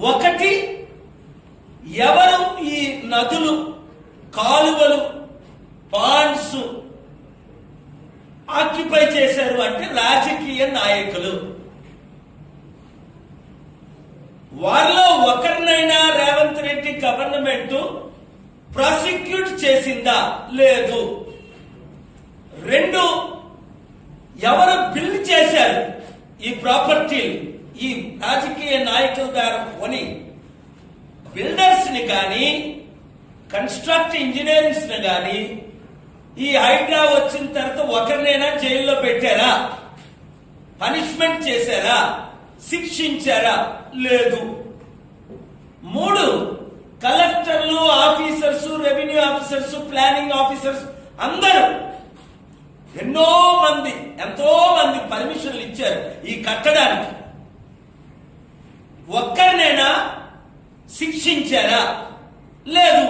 ఒకటి ఎవరు ఈ నదులు కాలువలు పాండ్స్ ఆక్యుపై చేశారు అంటే రాజకీయ నాయకులు. వారిలో ఒకరినైనా రేవంత్ రెడ్డి గవర్నమెంట్ ప్రాసిక్యూట్ చేసిందా? లేదు. రెండు ఎవరు బిల్డ్ చేశారు ఈ ప్రాపర్టీ ఈ రాజకీయ నాయకుల ద్వారా కొని బిల్డర్స్ని కానీ కన్స్ట్రక్ట్ ఇంజనీరింగ్స్ని కానీ ఈ హైడ్రా వచ్చిన తర్వాత ఒకరినైనా జైల్లో పెట్టారా? పనిష్మెంట్ చేశారా? శిక్షించారా? లేదు. మూడు కలెక్టర్లు officers revenue officers planning officers అందరూ ఎన్నో మంది ఎంతో మంది పర్మిషన్లు ఇచ్చారు ఈ కట్టడానికి. ఒక్కరినైనా శిక్షించారా? లేదు.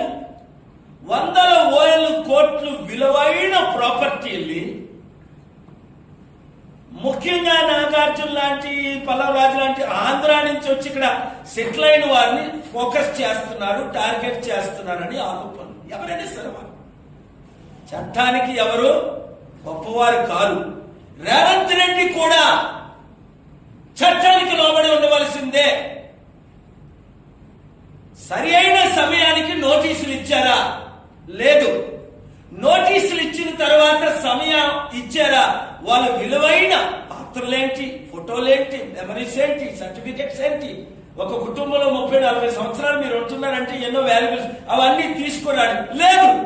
వందల ఓయలు కోట్లు విలువైన ప్రాపర్టీల్ని ముఖ్యంగా నాగార్జున లాంటి పల్లవరాజు లాంటి ఆంధ్ర నుంచి వచ్చి ఇక్కడ సెటిల్ అయిన వారిని ఫోకస్ చేస్తున్నారు టార్గెట్ చేస్తున్నారని ఆరోపణలు ఎవరైనా సరే వారు చట్టానికి ఎవరు గొప్పవారు కారు. రేవంత్ రెడ్డి కూడా చట్టానికి లోబడి ఉండవలసిందే. సరి అయిన సమయానికి నోటీసులు ఇచ్చారా? లేదు. నోటీసులు ఇచ్చిన తర్వాత సమయం ఇచ్చారా? వాళ్ళ విలువైన పాత్రలేంటి ఫోటోలేంటి మెమరీస్ ఏంటి సర్టిఫికెట్స్ ఏంటి? ఒక కుటుంబంలో ముప్పై నలభై సంవత్సరాలు మీరు ఉంటున్నారంటే ఎన్నో వాల్యుబుల్స్ అవన్నీ తీసుకురాడు. లేదు.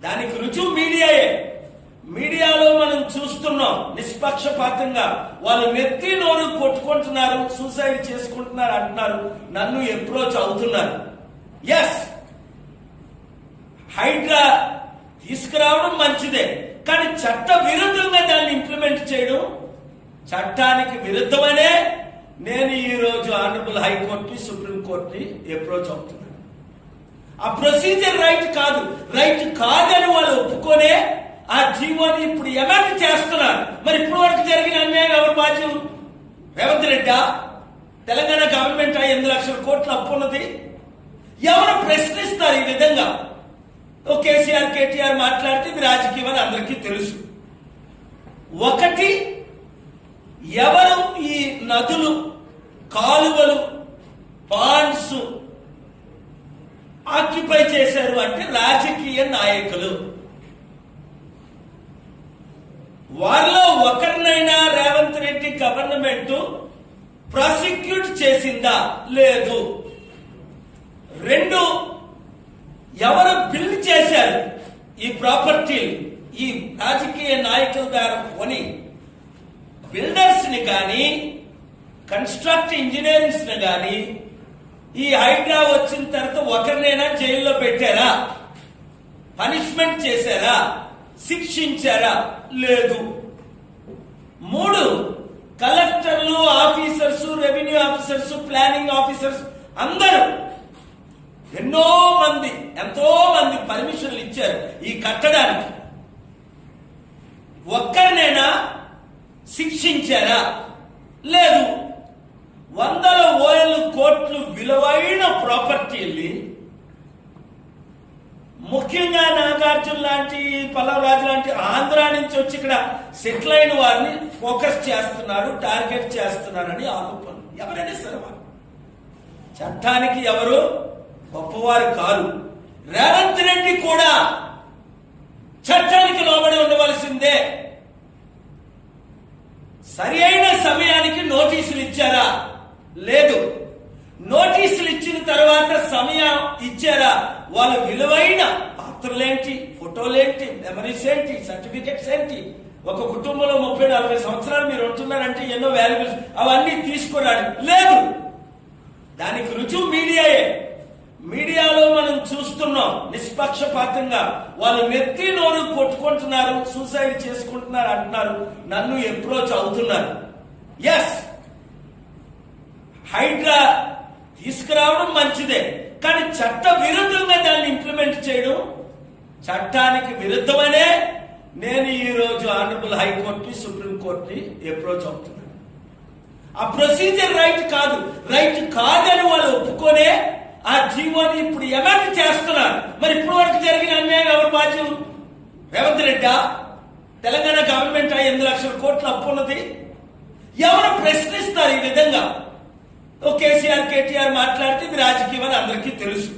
దానికి రుజువు మీడియాయే. మీడియాలో మనం చూస్తున్నాం నిష్పక్షపాతంగా. వాళ్ళు నెత్తి నోరు కొట్టుకుంటున్నారు సూసైడ్ చేసుకుంటున్నారు అంటున్నారు నన్ను అప్రోచ్ అవుతున్నారు. ఎస్ హైడ్రా తీసుకురావడం మంచిదే. కానీ చట్ట విరుద్ధంగా దాన్ని ఇంప్లిమెంట్ చేయడం చట్టానికి విరుద్ధమనే నేను ఈ రోజు ఆనరబుల్ హైకోర్టుని సుప్రీంకోర్టుని అప్రోచ్ అవుతున్నాను. ఆ ప్రొసీజర్ రైట్ కాదు. రైట్ కాదని వాళ్ళు ఒప్పుకొనే ఆ జీవోని ఇప్పుడు ఎమెండ్ చేస్తున్నారు? మరి ఇప్పుడు వరకు జరిగిన అన్యాయం ఎవరు బాధ్యులు రేవంత్ రెడ్డా? తెలంగాణ గవర్నమెంట్ ఎనిమిది లక్షల కోట్లు అప్పు ఉన్నది. ఎవరు ప్రశ్నిస్తారు ఈ విధంగా? ఓ కేసీఆర్ కేటీఆర్ మాట్లాడితే ఇది రాజకీయం అని అందరికీ తెలుసు. ఒకటి ఎవరు ఈ నదులు కాలువలు పాండ్స్ ఆక్యుపై చేశారు అంటే రాజకీయ నాయకులు. వారిలో ఒకరినైనా రేవంత్ రెడ్డి గవర్నమెంట్ ప్రాసిక్యూట్ చేసిందా? లేదు. రెండు ఎవరు బిల్డ్ చేశారు ఈ ప్రాపర్టీ? ఈ రాజకీయ నాయకుల ద్వారా కొని బిల్డర్స్ని కానీ కన్స్ట్రక్ట్ ఇంజనీరింగ్స్ని కానీ ఈ హైడ్రా వచ్చిన తర్వాత ఒకరినైనా జైల్లో పెట్టారా? పనిష్మెంట్ చేశారా? శిక్షించారా? లేదు. మూడు కలెక్టర్లు officers revenue officers planning officers అందరూ ఎన్నో మంది ఎంతో మంది పర్మిషన్లు ఇచ్చారు ఈ కట్టడానికి. ఒక్కరినైనా శిక్షించారా? లేదు. వందల ఓయలు కోట్లు విలువైన ప్రాపర్టీల్ని ముఖ్యంగా నాగార్జున లాంటి పల్లవరాజు లాంటి ఆంధ్ర నుంచి వచ్చి ఇక్కడ సెటిల్ అయిన వారిని ఫోకస్ చేస్తున్నారు టార్గెట్ చేస్తున్నారని ఆరోపణలు. ఎవరైనా సరే వారు చట్టానికి ఎవరు గొప్పవారు కారు. రేవంత్ రెడ్డి కూడా చట్టానికి లోబడి ఉండవలసిందే. సరి అయిన సమయానికి నోటీసులు ఇచ్చారా? లేదు. నోటీసులు ఇచ్చిన తర్వాత సమయం ఇచ్చారా? వాళ్ళ విలువైన పాత్రలేంటి ఫోటోలేంటి మెమరీస్ ఏంటి సర్టిఫికెట్స్ ఏంటి? ఒక కుటుంబంలో ముప్పై నలభై సంవత్సరాలు మీరు ఉంటున్నారంటే ఎన్నో వాల్యుబుల్స్ అవన్నీ తీసుకురాడు. లేదు! దానికి రుజువు మీడియాయే. మీడియాలో మనం చూస్తున్నాం నిష్పక్షపాతంగా. వాళ్ళు నెత్తి నోరు కొట్టుకుంటున్నారు సూసైడ్ చేసుకుంటున్నారు అంటున్నారు. నన్ను అప్రోచ్ అవుతున్నారు. ఎస్ హైడ్రా తీసుకురావడం మంచిదే. కానీ చట్ట విరుద్ధంగా దాన్ని ఇంప్లిమెంట్ చేయడం చట్టానికి విరుద్ధమనే నేను ఈ ఆనరబుల్ హైకోర్టుని సుప్రీంకోర్టుని అప్రోచ్ అవుతున్నాను. ఆ ప్రొసీజర్ రైట్ కాదు. రైట్ కాదని వాళ్ళు ఒప్పుకొనే ఆ జీవోని ఇప్పుడు ఎమెండ్ చేస్తున్నారు. మరి ఇప్పుడు వరకు జరిగిన అన్యాయం ఎవరు బాధ్యులు? రేవంత్ రెడ్డా? తెలంగాణ గవర్నమెంట్ ఎనిమిది లక్షల కోట్లు అప్పు ఉన్నది. ఎవరు ప్రశ్నిస్తారు ఈ విధంగా? ఓ కేసీఆర్ కేటీఆర్ మాట్లాడితే ఇది రాజకీయం అని అందరికీ తెలుసు.